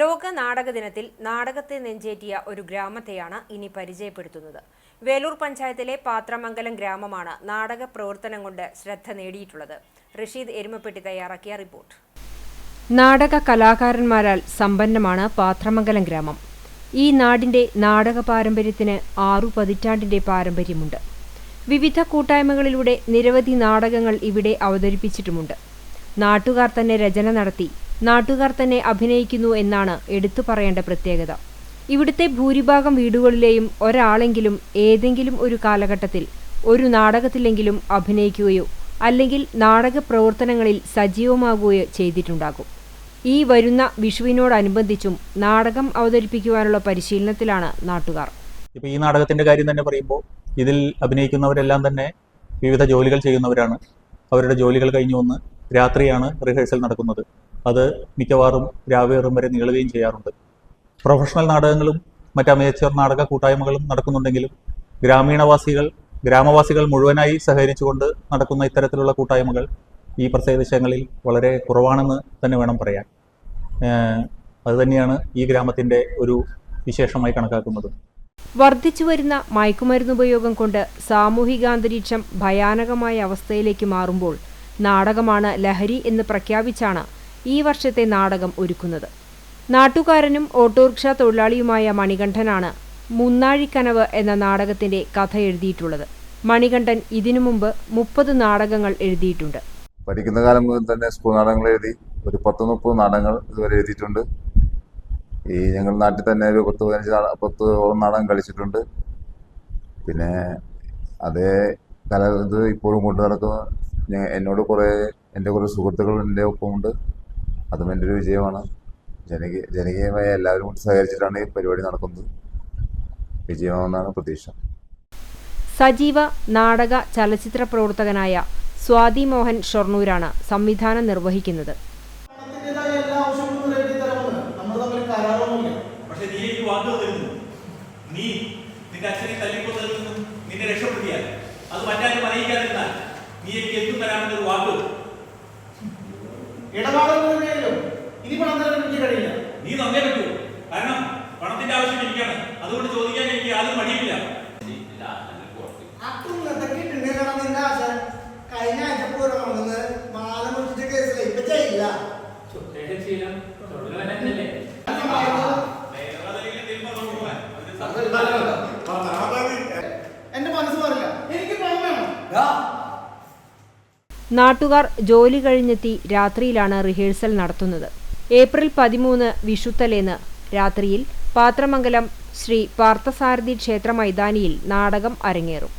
ലോക നാടക ദിനത്തിൽ നാടകത്തെ നെഞ്ചേറ്റിയ ഒരു ഗ്രാമത്തെയാണ് ഇനി പരിചയപ്പെടുത്തുന്നത്. വേലൂർ പഞ്ചായത്തിലെ പാത്രമംഗലം ഗ്രാമമാണ് നാടക പ്രവർത്തനം കൊണ്ട് ശ്രദ്ധ നേടിയിട്ടുള്ളത്. റഷീദ് എരുമപ്പെട്ടി തയ്യാറാക്കിയ റിപ്പോർട്ട്. നാടക കലാകാരന്മാരാൽ സമ്പന്നമാണ് പാത്രമംഗലം ഗ്രാമം. ഈ നാടിന്റെ നാടക പാരമ്പര്യത്തിന് ആറു പതിറ്റാണ്ടിന്റെ പാരമ്പര്യമുണ്ട്. വിവിധ കൂട്ടായ്മകളിലൂടെ നിരവധി നാടകങ്ങൾ ഇവിടെ അവതരിപ്പിച്ചിട്ടുമുണ്ട്. നാട്ടുകാർ തന്നെ രചന നടത്തി നാട്ടുകാർ തന്നെ അഭിനയിക്കുന്നു എന്നാണ് എടുത്തു പറയേണ്ട പ്രത്യേകത. ഇവിടുത്തെ ഭൂരിഭാഗം വീടുകളിലെയും ഒരാളെങ്കിലും ഏതെങ്കിലും ഒരു കാലഘട്ടത്തിൽ ഒരു നാടകത്തിലെങ്കിലും അഭിനയിക്കുകയോ അല്ലെങ്കിൽ നാടക പ്രവർത്തനങ്ങളിൽ സജീവമാകുകയോ ചെയ്തിട്ടുണ്ടാകും. ഈ വരുന്ന വിഷുവിനോടനുബന്ധിച്ചും നാടകം അവതരിപ്പിക്കുവാനുള്ള പരിശീലനത്തിലാണ് നാട്ടുകാർ. ഇപ്പൊ ഈ നാടകത്തിന്റെ കാര്യം തന്നെ പറയുമ്പോൾ ഇതിൽ അഭിനയിക്കുന്നവരെല്ലാം തന്നെ വിവിധ ജോലികൾ ചെയ്യുന്നവരാണ്. അവരുടെ ജോലികൾ കഴിഞ്ഞു വന്ന് രാത്രിയാണ് റിഹേഴ്സൽ നടക്കുന്നത്. അത് മിക്കവാറും രാവേറും വരെ നീളുകയും ചെയ്യാറുണ്ട്. പ്രൊഫഷണൽ നാടകങ്ങളും മറ്റ് അമേച്ചർ നാടക കൂട്ടായ്മകളും നടക്കുന്നുണ്ടെങ്കിലും ഗ്രാമീണവാസികൾ ഗ്രാമവാസികൾ മുഴുവനായി സഹകരിച്ചുകൊണ്ട് നടക്കുന്ന ഇത്തരത്തിലുള്ള കൂട്ടായ്മകൾ ഈ പ്രദേശങ്ങളിൽ വളരെ കുറവാണെന്ന് തന്നെ വേണം പറയാൻ. അത് അതുതന്നെയാണ് ഈ ഗ്രാമത്തിന്റെ ഒരു വിശേഷമായി കണക്കാക്കുന്നത്. വർദ്ധിച്ചു വർദ്ധിച്ചുവരുന്ന മയക്കുമരുന്നുപയോഗം കൊണ്ട് സാമൂഹികാന്തരീക്ഷം ഭയാനകമായ അവസ്ഥയിലേക്ക് മാറുമ്പോൾ നാടകമാണ് ലഹരി എന്ന് പ്രഖ്യാപിച്ചാണ് ഈ വർഷത്തെ നാടകം ഒരുക്കുന്നത്. നാട്ടുകാരനും ഓട്ടോറിക്ഷ തൊഴിലാളിയുമായ മണികണ്ഠനാണ് മുന്നാഴിക്കനവ് എന്ന നാടകത്തിന്റെ കഥ എഴുതിയിട്ടുള്ളത്. മണികണ്ഠൻ ഇതിനു മുമ്പ് മുപ്പത് നാടകങ്ങൾ എഴുതിയിട്ടുണ്ട്. പഠിക്കുന്ന കാലം മുതൽ തന്നെ സ്കൂൾ നാടകങ്ങൾ എഴുതി ഒരു പത്ത് മുപ്പത് നാടകങ്ങൾ ഇതുവരെ എഴുതിയിട്ടുണ്ട്. ഈ ഞങ്ങൾ നാട്ടിൽ തന്നെ ഒരു പത്ത് പതിനഞ്ച് പത്തോളം നാടകം കളിച്ചിട്ടുണ്ട്. പിന്നെ അതേ കല ഇപ്പോഴും കൊണ്ടു നടക്കുന്ന. എന്നോട് കുറേ എന്റെ കുറേ സുഹൃത്തുക്കൾ എന്റെ ഒപ്പമുണ്ട്. അതും എന്റെ ഒരു വിജയമാണ്. ജനകീയ ജനകീയമായ എല്ലാവരും കൂടി സഹകരിച്ചിട്ടാണ് ഈ പരിപാടി നടക്കുന്നത്. വിജയമാണെന്നാണ് പ്രതീക്ഷ. സജീവ നാടക ചലച്ചിത്ര പ്രവർത്തകനായ സ്വാതി മോഹൻ ഷൊർണൂരാണ് സംവിധാനം നിർവഹിക്കുന്നത്. നീ എനിക്ക് വാക്ക് തന്നിരുന്നു. നീ നിന്റെ അച്ഛനെ തല്ലിക്കൊന്നതിൽ നിന്നെ രക്ഷപ്പെടുത്തിയാൽ അത് മറ്റാരും അറിയിക്കാതിരുന്നാൽ നീ എനിക്ക് എന്തും തരാമെന്നൊരു വാക്ക് ഇനി പണം തരാൻ എനിക്ക് കഴിയില്ല. നീ തന്നേ പറ്റൂ. കാരണം പണത്തിന്റെ ആവശ്യം എനിക്കാണ്. അതുകൊണ്ട് ചോദിക്കാൻ എനിക്ക് ആരും മടിയില്ല കഴിഞ്ഞ ആഴ്ച മാല ഇപ്പൊ ചെയ്യില്ല. എന്റെ മനസ്സ് പറയില്ല എനിക്ക് പണം വേണം. നാട്ടുകാർ ജോലി കഴിഞ്ഞെത്തി രാത്രിയിലാണ് റിഹേഴ്സൽ നടത്തുന്നത്. ഏപ്രിൽ പതിമൂന്ന് വിഷുത്തലേന്ന് രാത്രിയിൽ പാത്രമംഗലം ശ്രീ പാർത്ഥസാരഥി ക്ഷേത്ര മൈതാനിയിൽ നാടകം അരങ്ങേറും.